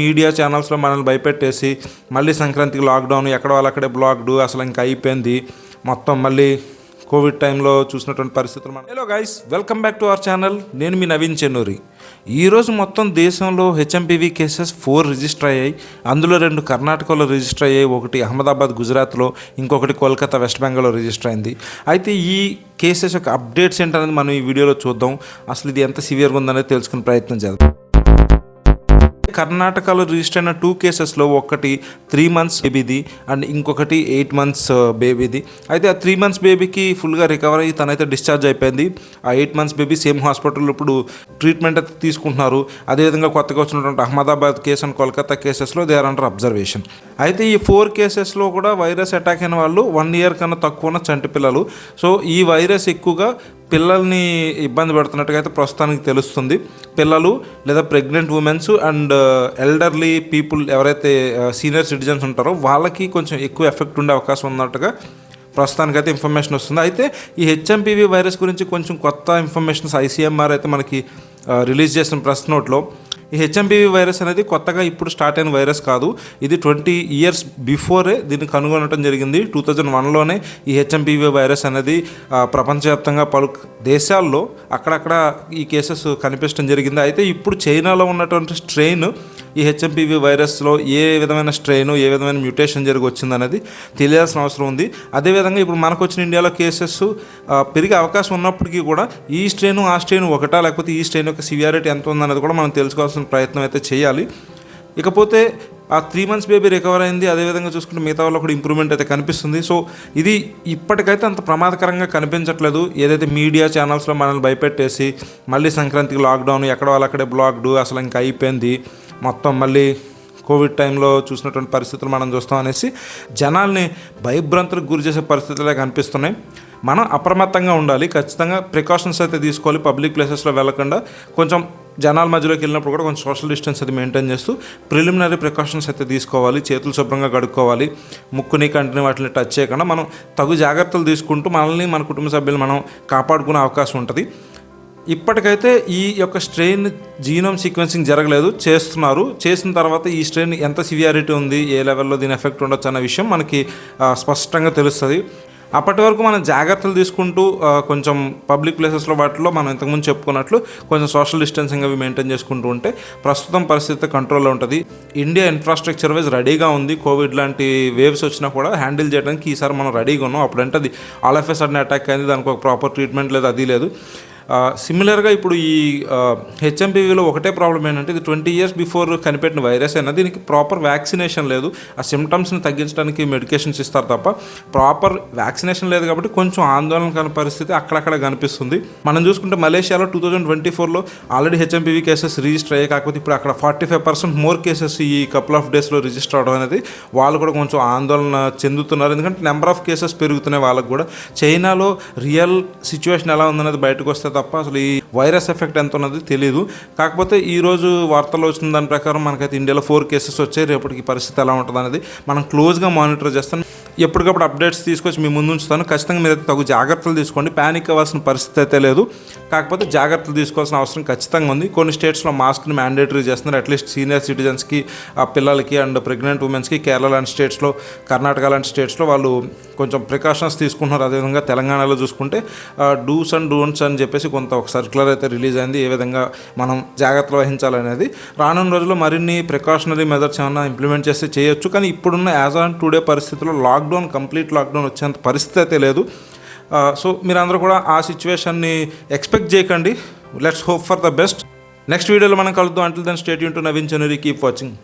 Media ఛానల్స్లో మనల్ని భయపెట్టేసి మళ్ళీ సంక్రాంతికి లాక్డౌన్ ఎక్కడ వాళ్ళక్కడే బ్లాక్డ్ అసలు ఇంకా అయిపోయింది. మొత్తం మళ్ళీ కోవిడ్ టైంలో చూసినటువంటి పరిస్థితులు మనం hello guys welcome back to our channel నేను మీ నవీన్ చెన్నూరి. ఈరోజు మొత్తం దేశంలో హెచ్ఎంపీవీ కేసెస్ ఫోర్ రిజిస్టర్ అయ్యాయి. అందులో రెండు కర్ణాటకలో రిజిస్టర్ అయ్యాయి ఒకటి అహ్మదాబాద్ గుజరాత్లో ఇంకొకటి కోల్కతా వెస్ట్ బెంగాల్లో రిజిస్టర్ అయింది. అయితే ఈ కేసెస్ యొక్క అప్డేట్స్ ఏంటనేది మనం ఈ వీడియోలో చూద్దాం. అసలు ఇది ఎంత సివియర్గా ఉందనేది తెలుసుకునే ప్రయత్నం చేద్దాం. కర్ణాటకలో రిజిస్టర్ అయిన టూ కేసెస్లో ఒకటి త్రీ మంత్స్ బేబీది అండ్ ఇంకొకటి ఎయిట్ మంత్స్ బేబీది అయితే ఆ త్రీ మంత్స్ బేబీకి ఫుల్గా రికవర్ అయ్యి తనైతే డిశ్చార్జ్ అయిపోయింది. ఆ ఎయిట్ మంత్స్ బేబీ సేమ్ హాస్పిటల్లో ఇప్పుడు ట్రీట్మెంట్ అయితే తీసుకుంటున్నారు. అదేవిధంగా కొత్తగా వచ్చినటువంటి అహ్మదాబాద్ కేసు అండ్ కోల్కతా కేసెస్లో దే ఆర్ అండర్ అబ్జర్వేషన్ అయితే ఈ ఫోర్ కేసెస్లో కూడా వైరస్ అటాక్ అయిన వాళ్ళు వన్ ఇయర్ కన్నా తక్కువ ఉన్న చంటి పిల్లలు. సో ఈ వైరస్ ఎక్కువగా పిల్లల్ని ఇబ్బంది పెడుతున్నట్టుగా అయితే ప్రస్తుతానికి తెలుస్తుంది. పిల్లలు లేదా pregnant womens and elderly people ఎవరైతే సీనియర్ సిటిజన్స్ ఉంటారో వాళ్ళకి కొంచెం ఎక్కువ ఎఫెక్ట్ ఉండే అవకాశం ఉన్నట్టుగా ప్రస్తుతానికి అయితే ఇన్ఫర్మేషన్ వస్తుంది. అయితే ఈ హెచ్ఎంపీవీ వైరస్ గురించి కొంచెం కొత్త ఇన్ఫర్మేషన్స్ ఐసీఎంఆర్ అయితే మనకి రిలీజ్ చేసిన ప్రెస్ నోట్లో ఈ హెచ్ఎంపీవీ వైరస్ అనేది కొత్తగా ఇప్పుడు స్టార్ట్ అయిన వైరస్ కాదు. ఇది ట్వంటీ ఇయర్స్ బిఫోరే దీన్ని కనుగొనడం జరిగింది. టూ థౌజండ్ వన్లోనే ఈ హెచ్ఎంపీవీ వైరస్ అనేది ప్రపంచవ్యాప్తంగా పలు దేశాల్లో అక్కడక్కడ ఈ కేసెస్ కనిపించడం జరిగింది. అయితే ఇప్పుడు చైనాలో ఉన్నటువంటి స్ట్రెయిన్ ఈ హెచ్ఎంపీవీ వైరస్లో ఏ విధమైన స్ట్రెయిన్ ఏ విధమైన మ్యూటేషన్ జరిగి వచ్చిందనేది తెలియాల్సిన అవసరం ఉంది. అదేవిధంగా ఇప్పుడు మనకు వచ్చిన ఇండియాలో కేసెస్ పెరిగే అవకాశం ఉన్నప్పటికీ కూడా ఈ స్ట్రెయిన్ ఆ స్ట్రెయిన్ ఒకటా లేకపోతే ఈ స్ట్రెయిన్ యొక్క సివియారిటీ ఎంత ఉందనేది కూడా మనం తెలుసుకోవాల్సిన ప్రయత్నం అయితే చేయాలి. ఇకపోతే ఆ త్రీ మంత్స్ బేబీ రికవర్ అయింది. అదేవిధంగా చూసుకుంటే మిగతా వాళ్ళు కూడా ఇంప్రూవ్మెంట్ అయితే కనిపిస్తుంది. సో ఇది ఇప్పటికైతే అంత ప్రమాదకరంగా కనిపించట్లేదు. ఏదైతే మీడియా ఛానల్స్లో మనల్ని భయపెట్టేసి మళ్ళీ సంక్రాంతికి లాక్డౌన్ ఎక్కడ వాళ్ళు అక్కడే బ్లాక్డ్ అసలు ఇంకా అయిపోయింది. మొత్తం మళ్ళీ కోవిడ్ టైంలో చూసినటువంటి పరిస్థితులు మనం చూస్తాం అనేసి జనాల్ని భయభ్రాంతులకు గురి చేసే పరిస్థితులే కనిపిస్తున్నాయి. మనం అప్రమత్తంగా ఉండాలి. ఖచ్చితంగా ప్రికాషన్స్ అయితే తీసుకోవాలి. పబ్లిక్ ప్లేసెస్లో వెళ్ళకుండా కొంచెం జనాల మధ్యలోకి వెళ్ళినప్పుడు కూడా కొంచెం సోషల్ డిస్టెన్స్ అది మెయింటైన్ చేస్తూ ప్రిలిమినరీ ప్రికాషన్స్ అయితే తీసుకోవాలి. చేతులు శుభ్రంగా కడుక్కోవాలి. ముక్కుని కంటిని వాటిని టచ్ చేయకుండా మనం తగు జాగ్రత్తలు తీసుకుంటూ మనల్ని మన కుటుంబ సభ్యులు మనం కాపాడుకునే అవకాశం ఉంటుంది. ఇప్పటికైతే ఈ యొక్క స్ట్రెయిన్ జీనోమ్ సీక్వెన్సింగ్ జరగలేదు. చేస్తున్నారు. చేసిన తర్వాత ఈ స్ట్రెయిన్ ఎంత సివియారిటీ ఉంది ఏ లెవెల్లో దీని ఎఫెక్ట్ ఉండొచ్చు అన్న విషయం మనకి స్పష్టంగా తెలుస్తుంది. అప్పటి వరకు మనం జాగ్రత్తలు తీసుకుంటూ కొంచెం పబ్లిక్ ప్లేసెస్లో వాటిలో మనం ఇంతకుముందు చెప్పుకున్నట్లు కొంచెం సోషల్ డిస్టెన్సింగ్ అవి మెయింటైన్ చేసుకుంటూ ఉంటే ప్రస్తుతం పరిస్థితి కంట్రోల్లో ఉంటుంది. ఇండియా ఇన్ఫ్రాస్ట్రక్చర్ వైజ్ రెడీగా ఉంది. కోవిడ్ లాంటి వేవ్స్ వచ్చినా కూడా హ్యాండిల్ చేయడానికి ఈసారి మనం రెడీగా ఉన్నాం. అప్పుడంటే అది all of a sudden attack అయింది దానికి ఒక ప్రాపర్ ట్రీట్మెంట్ లేదు అది లేదు. సిమిలర్గా ఇప్పుడు ఈ హెచ్ఎంపీవీలో ఒకటే ప్రాబ్లం ఏంటంటే ఇది ట్వంటీ ఇయర్స్ బిఫోర్ కనిపెట్టిన వైరస్ అయినా దీనికి ప్రాపర్ వ్యాక్సినేషన్ లేదు. ఆ సిమ్టమ్స్ని తగ్గించడానికి మెడికేషన్స్ ఇస్తారు తప్ప ప్రాపర్ వ్యాక్సినేషన్ లేదు కాబట్టి కొంచెం ఆందోళన కాని పరిస్థితి అక్కడక్కడ కనిపిస్తుంది. మనం చూసుకుంటే మలేషియాలో టూ థౌజండ్ ట్వంటీ ఫోర్లో ఆల్రెడీ హెచ్ఎంపీవీ కేసెస్ రిజిస్టర్ అయ్యాయి. కాకపోతే ఇప్పుడు అక్కడ forty five percent more cases ఈ కపుల్ ఆఫ్ డేస్లో రిజిస్టర్ అవడం అనేది వాళ్ళు కూడా కొంచెం ఆందోళన చెందుతున్నారు. ఎందుకంటే నెంబర్ ఆఫ్ కేసెస్ పెరుగుతున్నాయి వాళ్ళకు కూడా. చైనాలో రియల్ సిచ్యువేషన్ ఎలా ఉందనేది బయటకు వస్తే తప్ప అసలు ఈ వైరస్ ఎఫెక్ట్ ఎంత ఉన్నది తెలియదు కాకపోతే ఈరోజు వార్తల్లో వచ్చిన దాని ప్రకారం మనకైతే ఇండియాలో ఫోర్ కేసెస్ వచ్చాయి. రేపటికి పరిస్థితి ఎలా ఉంటుంది అనేది మనం క్లోజ్గా మానిటర్ చేస్తాం. ఎప్పటికప్పుడు అప్డేట్స్ తీసుకొచ్చి మీ ముందు ఉంచుతాను. ఖచ్చితంగా మీరు అయితే తగు జాగ్రత్తలు తీసుకోండి. ప్యానిక్ అవ్వాల్సిన పరిస్థితి అయితే లేదు. కాకపోతే జాగ్రత్తలు తీసుకోవాల్సిన అవసరం ఖచ్చితంగా ఉంది. కొన్ని స్టేట్స్లో మాస్క్ని మ్యాండేటరీ చేస్తున్నారు. అట్లీస్ట్ సీనియర్ సిటిజన్స్కి ఆ పిల్లలకి అండ్ ప్రెగ్నెంట్ ఉమెన్స్కి కేరళ లాంటి స్టేట్స్లో కర్ణాటక లాంటి స్టేట్స్లో వాళ్ళు కొంచెం ప్రికాషన్స్ తీసుకుంటున్నారు. అదేవిధంగా తెలంగాణలో చూసుకుంటే డూస్ అండ్ డోంట్స్ అని చెప్పేసి కొంత ఒక సర్క్యులర్ అయితే రిలీజ్ అయింది. ఏ విధంగా మనం జాగ్రత్తలు వహించాలనేది. రానున్న రోజుల్లో మరిన్ని ప్రికాషనరీ మెజర్స్ ఏమైనా ఇంప్లిమెంట్ చేస్తే చేయొచ్చు. కానీ ఇప్పుడున్న యాజ్ ఆన్ టుడే పరిస్థితుల్లో లాక్డౌన్ కంప్లీట్ లాక్డౌన్ వచ్చేంత పరిస్థితి అయితే లేదు. సో మీరందరూ కూడా ఆ సిచ్యువేషన్ని ఎక్స్పెక్ట్ చేయకండి. Let's hope for the best next వీడియోలో మనం కలుద్దాం. Until then stay Yoon to Naveen Chanuri keep watching